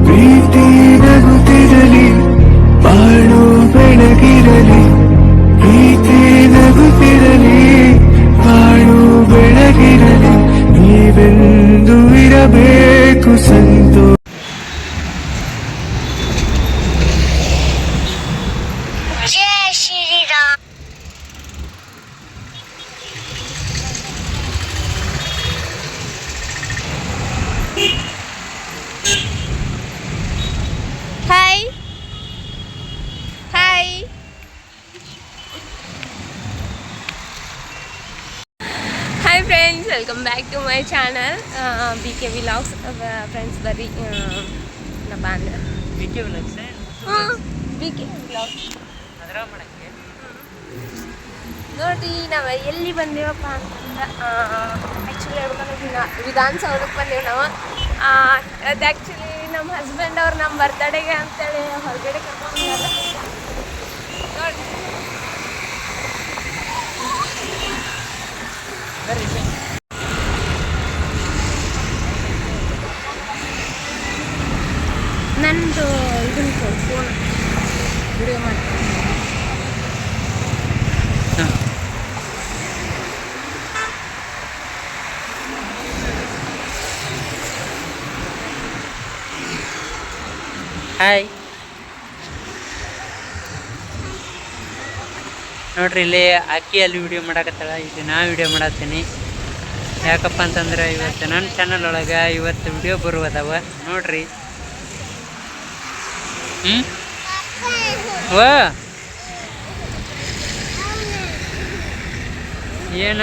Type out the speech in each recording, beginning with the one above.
ಪ್ರೀತಿ ನಗುತ್ತಿರಲಿ ಬಾಳು ಬೆಳಗಿರಲಿ ಪ್ರೀತಿ ನಗುತ್ತಿರಲಿ ಬಾಳು ಬೆಳಗಿರಲಿ ನೀವೆಂದು ಇರಬೇಕು ಸಂತೋಷ hi hi hi friends welcome back to my channel B K vlogs friends ಬರ್ರಿ ನಾ ಬಂದೆ ವಿಲಾಗ್ಸ್ ಬಿ ಕೆ ವಿಲಾಗ್ಸ್ ನೋಡ್ರಿ ನಾವು ಎಲ್ಲಿ ಬಂದೇವಪ್ಪ ಅಂತಂದ್ರೆ ಆ್ಯಕ್ಚುಲಿ ಹೇಳ್ಬೇಕಂದ್ರೆ ವಿಧಾನಸೌಧಕ್ಕೆ ಬಂದೇವು ನಾವು. ಅದು ಆ್ಯಕ್ಚುಲಿ ನಮ್ಮ ಹಸ್ಬೆಂಡ್ ಅವ್ರು ನಮ್ಮ ಬರ್ತಡೆಗೆ ಅಂತೇಳಿ ಹೊರಗಡೆ ಕರ್ಕೊಂಡು ಹಾಯ್ ನೋಡ್ರಿ, ಇಲ್ಲಿ ಅಕ್ಕಿ ಅಲ್ಲಿ ವಿಡಿಯೋ ಮಾಡಕತ್ತಾಳ. ಇದು ನಾ ವಿಡಿಯೋ ಮಾಡತ್ತೀನಿ ಯಾಕಪ್ಪ ಅಂತಂದ್ರೆ ಇವತ್ತು ನನ್ನ ಚಾನಲ್ ಒಳಗೆ ಇವತ್ತು ವಿಡಿಯೋ ಬರುವದವ. ನೋಡ್ರಿ. ಹ್ಞೂ ವಾ. ಏನ?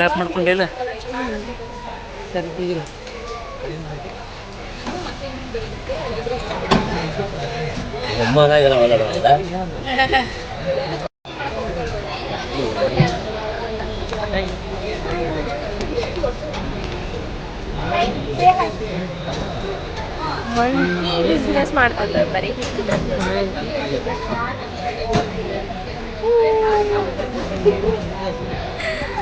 ಲಾಕ್ ಮಾಡ್ಕೊಂಡಿಲ್ಲ ಸರಿ ಇರು. ಬಿಸ್ನೆಸ್ ಮಾಡ್ತಾರೆ ಬರೀ.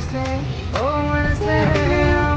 ಮನಸ್ಸೇ ಓ ಮನಸ್ಸೇ ಅಮಾಯದ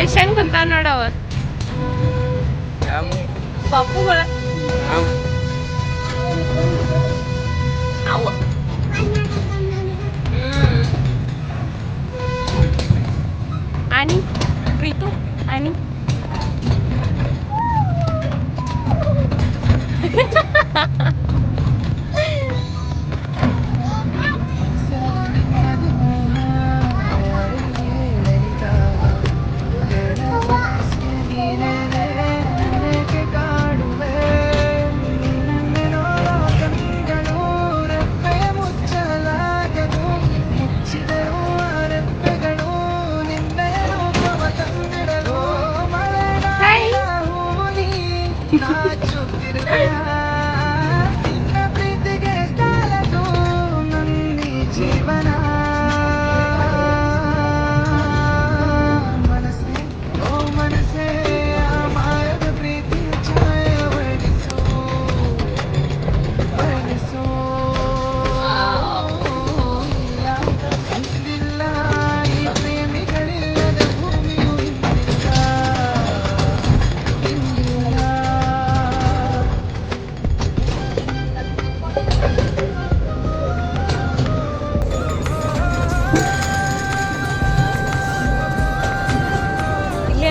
ಎಷ್ಟು ಹೆಂಗ್ ಕುಂತಾವ ನೋಡವ ಪಪ್ಪುಗಳ Ani. Ritu Ani. ನನ್ನಿ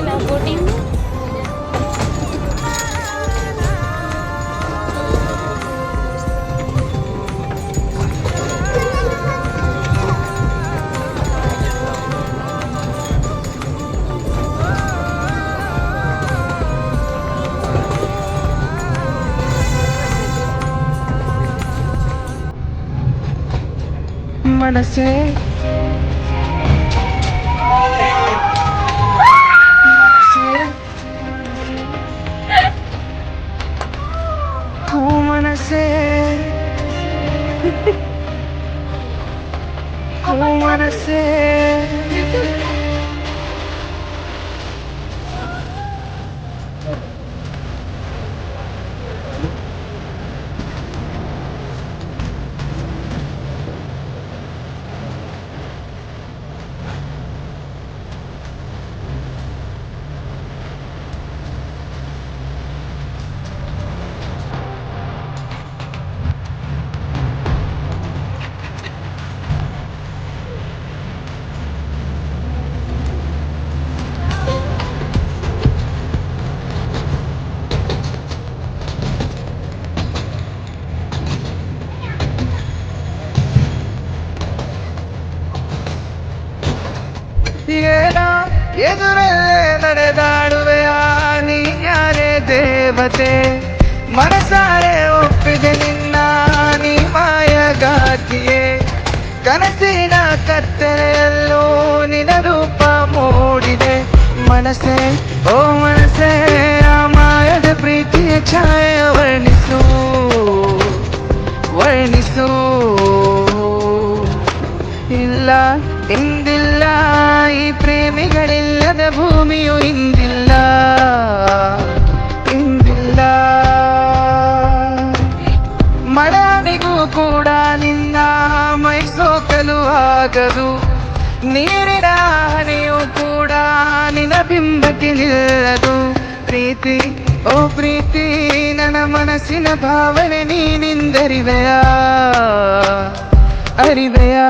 ಇಲ್ಲೇನಾ ಬೋಟಿಂಗ್ ಮನಸ್ಸೇ ಓ ಮನಸ್ಸೇ ಓ ಮನಸ್ಸೇ ಏನೋ ಎದುರಲ್ಲೇ ನಡೆದಾಡುವೆಯ ನೀ ಯಾರೇ ದೇವತೆ? ಮನಸಾರೆ ಒಪ್ಪಿದೆ ನಿನ್ನ ನೀ ಮಾಯಗಾತಿಯೇ ಕನಸಿನ ಕತ್ತಲೆಯಲ್ಲೂ ನಿನ ರೂಪ ಮೂಡಿದೆ. ಮನಸ್ಸೇ, ಓ ಮನಸ್ಸೇ ಆ ಮಾಯದ ಪ್ರೀತಿಯ ಛಾಯ. ಭೂಮಿಯು ಇಂದಿಲ್ಲ ಇಂದಿಲ್ಲ. ಮಡವಿಗೂ ಕೂಡ ನಿನ್ನ ಮೈ ಸೋಕಲು ಆಗದು. ನೀರಿನ ಹನಿಯು ಕೂಡ ನಿನ್ನ ಬಿಂಬಕ್ಕೆ ನಿಲ್ಲದು. ಪ್ರೀತಿ, ಓ ಪ್ರೀತಿ, ನನ್ನ ಮನಸ್ಸಿನ ಭಾವನೆ ನೀನಿಂದರಿವೆಯಾ, ಅರಿವೆಯಾ?